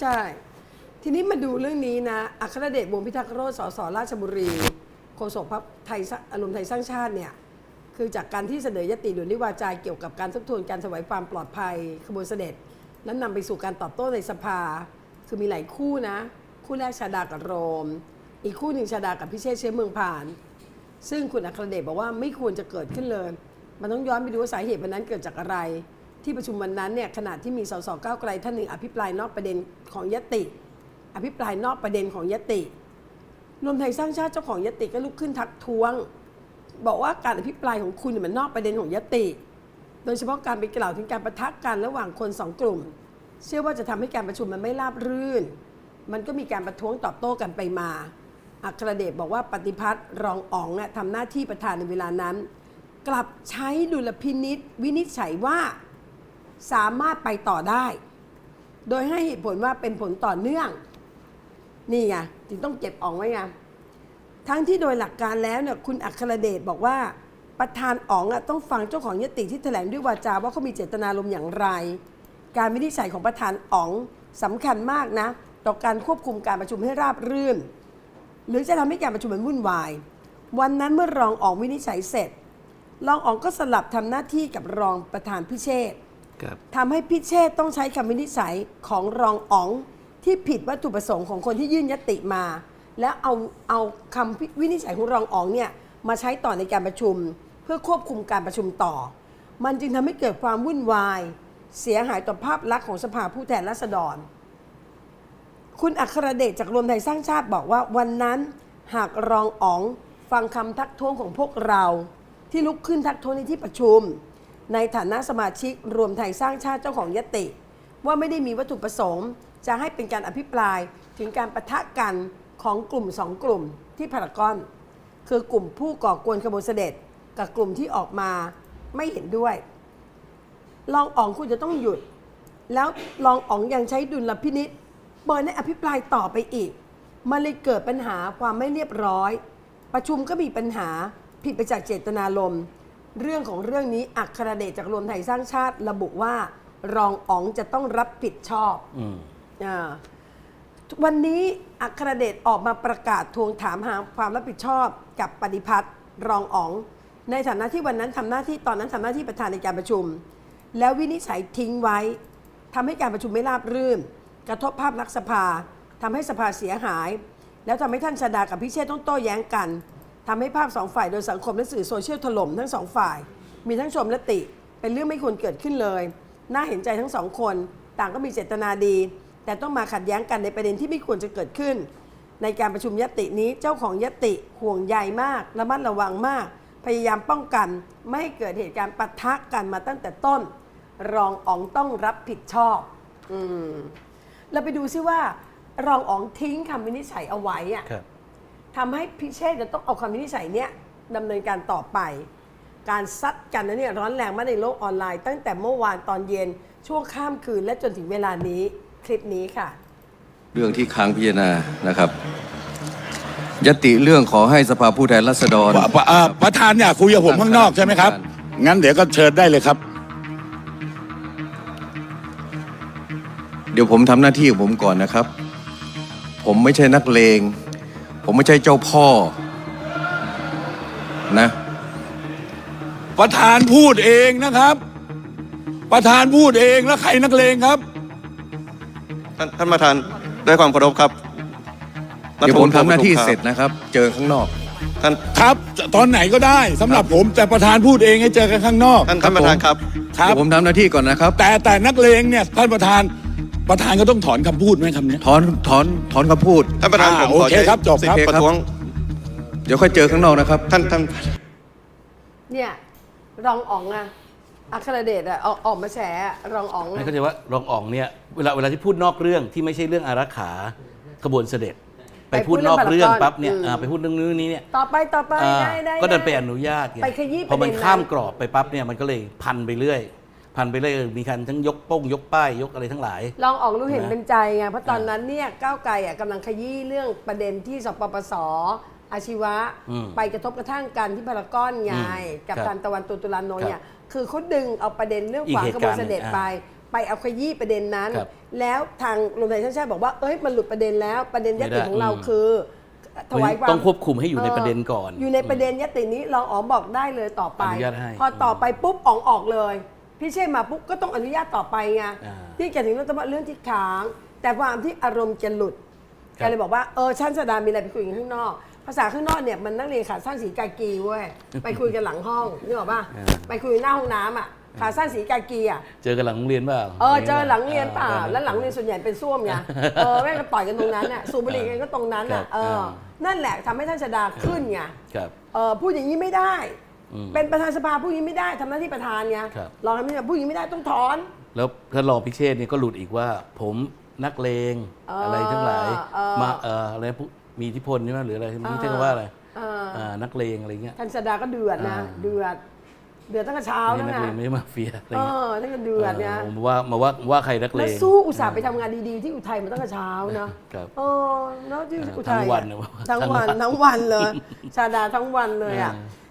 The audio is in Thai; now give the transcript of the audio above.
ใช่ ทีนี้มาดูเรื่องนี้นะอัครเดชวงศ์พิทักษ์โรจน์สสราชบุรีโฆษกพรรคไทยสร้างอารมณ์ไทยสร้างชาติเนี่ยคือจากการที่เสนอยติด่วนนิวาจาเกี่ยวกับการทบทวนการถวายความปลอดภัยขบวนเสด็จนั้นนำไปสู่การตอบโต้ในสภา คือมีหลายคู่นะ คู่แรกชาดากับโรม อีกคู่หนึ่งชาดากับพิเชษเชื้อเมืองผ่าน ซึ่งคุณอัครเดชบอกว่าไม่ควรจะเกิดขึ้นเลย มันต้องย้อนไปดูว่าสาเหตุวันนั้นเกิดจากอะไร ที่ประชุมวันนั้นเนี่ยขณะที่มีสสก้าวไกลท่านหนึ่งอภิปรายนอกประเด็นของยติ อภิปรายนอกประเด็นของยติ รวมไทยสร้างชาติเจ้าของยติก็ลุกขึ้นทักท้วง บอกว่าการอภิปรายของคุณเนี่ยมันนอกประเด็นของยติ โดยเฉพาะการไปกล่าวถึงการประทะกันระหว่างคนสองกลุ่ม เชื่อว่าจะทำให้การประชุมมันไม่ราบรื่น มันก็มีการประท้วงตอบโต้กันไปมาอัครเดชบอกว่าปฏิพัฒน์รองอ๋องน่ะทำหน้าที่ประธานในเวลานั้น กลับใช้ดุลพินิษวินิจฉัยว่า สามารถไปต่อได้ โดยให้เหตุผลว่าเป็นผลต่อเนื่อง นี่ไงจึงต้องเก็บอองไว้ไงทั้งที่โดยหลักการแล้วเนี่ยคุณอัครเดชบอกว่าประธานอ๋องอะต้องฟังเจ้าของยติที่แถลงด้วยวาจาว่าเขามีเจตนารมณ์อย่างไร การวินิจฉัยของประธานอ๋องสำคัญมากนะ ต่อการควบคุมการประชุมให้ราบรื่น หรือจะทำให้การประชุมมันวุ่นวาย วันนั้นเมื่อรองอ๋องวินิจฉัยเสร็จ รองอ๋องก็สลับทำหน้าที่กับรองประธานพิเชษ ทำให้พิเชษต้องใช้คำวินิจฉัยของรองอ๋องที่ผิดวัตถุประสงค์ของคนที่ยื่นยติมา แล้วเอาเอาคำวินิจฉัยของรองอ๋องเนี่ยมาใช้ต่อในการประชุม เพื่อควบคุมการประชุมต่อ มันจึงทำให้เกิดความวุ่นวาย เสียหายต่อภาพลักษณ์ของสภาผู้แทนราษฎร คุณอัครเดชจากรวมไทยสร้างชาติบอกว่าวันนั้น หากรองอ๋องฟังคำทักท้วงของพวกเรา ที่ลุกขึ้นทักท้วงในที่ประชุม ในฐานะสมาชิกรวมไทยสร้างชาติเจ้าของยติ ว่าไม่ได้มีวัตถุประสงค์ จะให้เป็นการอภิปรายถึงการประทะกันของกลุ่มสองกลุ่มที่พารากอน คือกลุ่มผู้ก่อกวนขบวนเสด็จ กับกลุ่มที่ออกมาไม่เห็นด้วยรองอ๋องคุณจะต้องหยุด แล้วรองอ๋องยังใช้ดุลพินิษเปิดให้อภิปรายต่อไปอีก มันเลยเกิดปัญหาความไม่เรียบร้อย ประชุมก็มีปัญหาผิดไปจากเจตนารมณ์ เรื่องของเรื่องนี้อัครเดชจากรวมไทยสร้างชาติระบุว่า รองอ๋องจะต้องรับผิดชอบอืมอาวันนี้อัครเดชออกมาประกาศทวงถามหาความรับผิดชอบกับปฏิพัฒน์รองอ๋อง ในฐานะที่วันนั้นทำหน้าที่ตอนนั้นทำหน้าที่ประธานในการประชุม แล้ววินิจฉัยทิ้งไว้ทำให้การประชุมไม่ราบรื่น กระทบภาพลักษณ์สภาทำให้สภาเสียหาย แล้วทำให้ท่านชาดากับพิเชษต้องโต้แย้งกัน ทำให้ภาพสองฝ่ายโดยสังคมและสื่อโซเชียลถล่มทั้งสองฝ่าย มีทั้งชมและติ เป็นเรื่องไม่ควรเกิดขึ้นเลย น่าเห็นใจทั้งสองคน ต่างก็มีเจตนาดี แต่ต้องมาขัดแย้งกันในประเด็นที่ไม่ควรจะเกิดขึ้น ในการประชุมยตินี้เจ้าของยติห่วงใยมากระมัดระวังมาก พยายามป้องกัน ไม่ให้เกิดเหตุการณ์ปะทะกันมาตั้งแต่ต้น รองอ๋องต้องรับผิดชอบ อืมเราไปดูซิว่ารองอ๋องทิ้งคำวินิจฉัยเอาไว้อะ ทำให้พิเชษจะต้องเอาคำวินิจฉัยเนี้ยดำเนินการต่อไป การซัดกันนั้นเนี่ยร้อนแรงมากในโลกออนไลน์ ตั้งแต่เมื่อวานตอนเย็นช่วงข้ามคืนและจนถึงเวลานี้คลิปนี้ค่ะ เรื่องที่ค้างพิจารณานะครับยติเรื่องขอให้สภาผู้แทนราษฎร ปะปะอ่าประธานอยากคุยกับผมข้างนอกใช่ไหมครับ งั้นเดี๋ยวก็เชิญได้เลยครับ เดี๋ยวผมทำหน้าที่ของผมก่อนนะครับ ผมไม่ใช่นักเลง ผมไม่ใช่เจ้าพ่อนะ ประธานพูดเองนะครับ ประธานพูดเองแล้วใครนักเลงครับ ท่านท่านประธานด้วยความเคารพครับเดี๋ยวผมทำหน้าที่คบเสร็จนะครับ เจอข้างนอก ท่านครับ ตอนไหนก็ได้สำหรับผม แต่ประธานพูดเองให้เจอกันข้างนอก ท่านท่านประธานครับ ครับ เดี๋ยวผมทำหน้าที่ก่อนนะครับ แต่แต่นักเลงเนี่ยท่านประธาน ประธานก็ต้องถอนคำพูดไหมคำเนี้ย ถอนถอนถอนคำพูด ท่านประธานอ่าผมโอขอเคใช้ครับจบสิทครับ ธิ์ประท้วง เดี๋ยวค่อยเจอข้างนอกนะครับ ท่านท่าน เนี่ยรองอ๋องอะอัครเดชอะออกออกมาแฉอะรองอ๋องไม่อะ เข้าใจว่ารองอ่องเนี่ยเวลาเวลาที่พูดนอกเรื่องที่ไม่ใช่เรื่องอารักขาขบวนเสด็จ ไปพูดนอกเรื่องปั๊บเนี่ยอ่าไปพูดเรื่องนู้นนี้เนี่ยต่อไปต่อไปอ่าได้ได้ก็ดันไปด้อนุญาตไงไปขยี้พอมันประเด็นนั้นข้ามกรอบไปปั๊บเนี่ยมันก็เลยพันไปเรื่อย พันไปเรื่อยมีการทั้งยกโป้งยกป้ายยกอะไรทั้งหลายรองอ๋องรู้เห็นนะเป็นใจไงเพราะตอนนั้นเนี่ยก้าวไกลอะกำลังขยี้เรื่องประเด็นที่สปปสอาชีวะ อืมไปกระทบกระทั่งกันที่พารากอนไงอืมกับครับการตะวันตกตุลานนท์เนี่ยครับคือเขาดึงเอาประเด็นเรื่องอีกขวางเหตุขบวนการณ์เสด็จหนึ่งไป ไปเอาขยี้ประเด็นนั้น ครับแล้วทางรวมไทยสร้างชาติบอกว่าเอ้ยมันหลุดประเด็นแล้วประเด็นยไม่ติได้ของเราอืม คือถวายความ ต้องควบคุมให้อยู่ในประเด็นก่อน อยู่ในประเด็นยตินี้รองอ๋อบอกได้เลยต่อไป อนุญาตให้พอต่อไปปุ๊บอ๋องออกเลย พี่เชษมาปุ๊บก็ต้องอนุญาตต่อไปไงอ่าที่แกถึงเรื่องต้องว่าเรื่องที่ค้าง แต่ความที่อารมณ์จะหลุดคแกรับเลยบอกว่าเออชั้นสดามีอะไรไปคุยกันข้างนอก ภาษาข้างนอกเนี่ยมันนักเรียนขาสั้นสีกากีเว้ยไปคุยกันหลังห้องนึกออกป่ะอ่า ไปคุยหน้าห้องน้ำอะขาสั้นสีกากีอะ เจอกันหลังโรงเรียนเปล่าเออเจอหลังเรียนเปล่าอ่แล้วหลังเรียนส่วนใหญ่เป็นส้วมไงเออแม่งก็ต่อยกันตรงนั้นน่ะสูบบุหรี่กันก็ตรงนั้นอะครับเอออ่านั่นแหละทำให้ท่านชดาขึ้นไงครับ เออพูดอย่างนี้ไม่ได้อืม เป็นประธานสภาพูดอย่างนี้ไม่ได้ทำหน้าที่ประธานไงครับ รองทำหน้าที่พูดอย่างนี้ไม่ได้ต้องถอน แล้วท่านรองพิเชษเนี่ยก็หลุดอีกว่า ผมนักเลงเออออะไรทั้งหลายเออมาเอ่ออะไรผู้มีอิทธิพลใช่ไหมหรืออะไรไม่ใช่คำว่าอะไรเอออ่านักเลงอะไรเงี้ย ท่านชดาก็เดือดนะอ่า เดือด เดือดตั้งแต่เช้าไม่แล้วใช่นักนะเลงไม่ใช่มาเฟียอะไรเอเงี้ยอท่านก็เดือดเนี่ยเออมาว่ามาว่าว่าใครนักเลแล้วงสู้อุตส่าห์ไปทำงานดีๆ ที่อุทัยมาตั้งแต่เช้านะครับ เออเนาะที่เอออุทัยทั้งวันอะนะทั้งวันทั้งวันทั้งวันเลย ชาดาทั้งวันเลยอะ เออ